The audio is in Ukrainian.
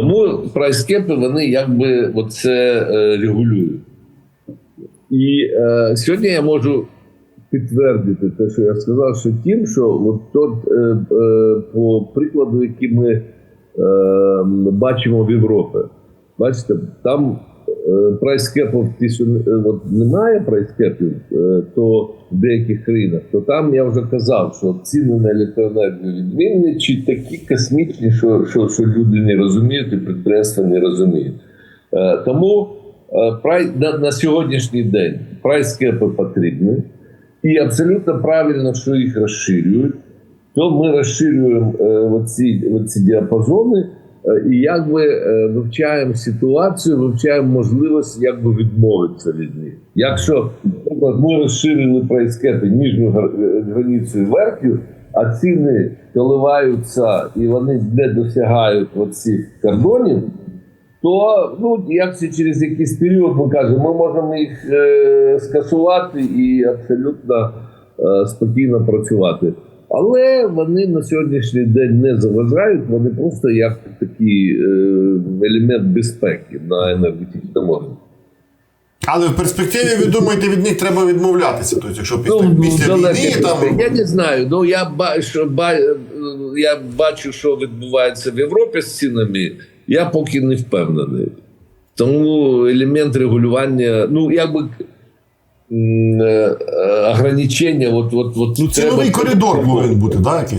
Тому прайскепи вони якби це е, регулюють. І е, сьогодні я можу підтвердити те, що я сказав, що тим, що от тот, е, е, по прикладу, який ми е, бачимо в Європі, бачите, там е, прайскепів, от немає прайскепів, е, то деяких країнах, то там я вже казав, що ціни на електроенергію відмінні чи такі космічні, що, що, що люди не розуміють і підприємства не розуміють. Е, тому е, прай, на, на сьогоднішній день прайскепи потрібні. І абсолютно правильно, що їх розширюють, то ми розширюємо е, оці, оці діапазони е, і якби е, вивчаємо ситуацію, вивчаємо можливість якби відмовитися від них. Якщо наприклад, ми розширили прайскети гра- е, границю верхню, а ціни коливаються і вони не досягають оцих кордонів, то ну, як це через якийсь період ми кажемо, ми можемо їх е, скасувати і абсолютно е, спокійно працювати. Але вони на сьогоднішній день не заважають, вони просто як такий е, елемент безпеки на енергетичному ринку. Але в перспективі, ви думаєте, від них треба відмовлятися. Тобто, якщо після, Ну, після далеко війни там. Я не знаю. Ну я бачу, ба, я бачу, що відбувається в Європі з цінами. Я поки не впевнений. Тому елемент регулювання, ну якби е, е, ограничення, от, от, от Ну, ціновий треба- коридор повинен бути, да, якийсь?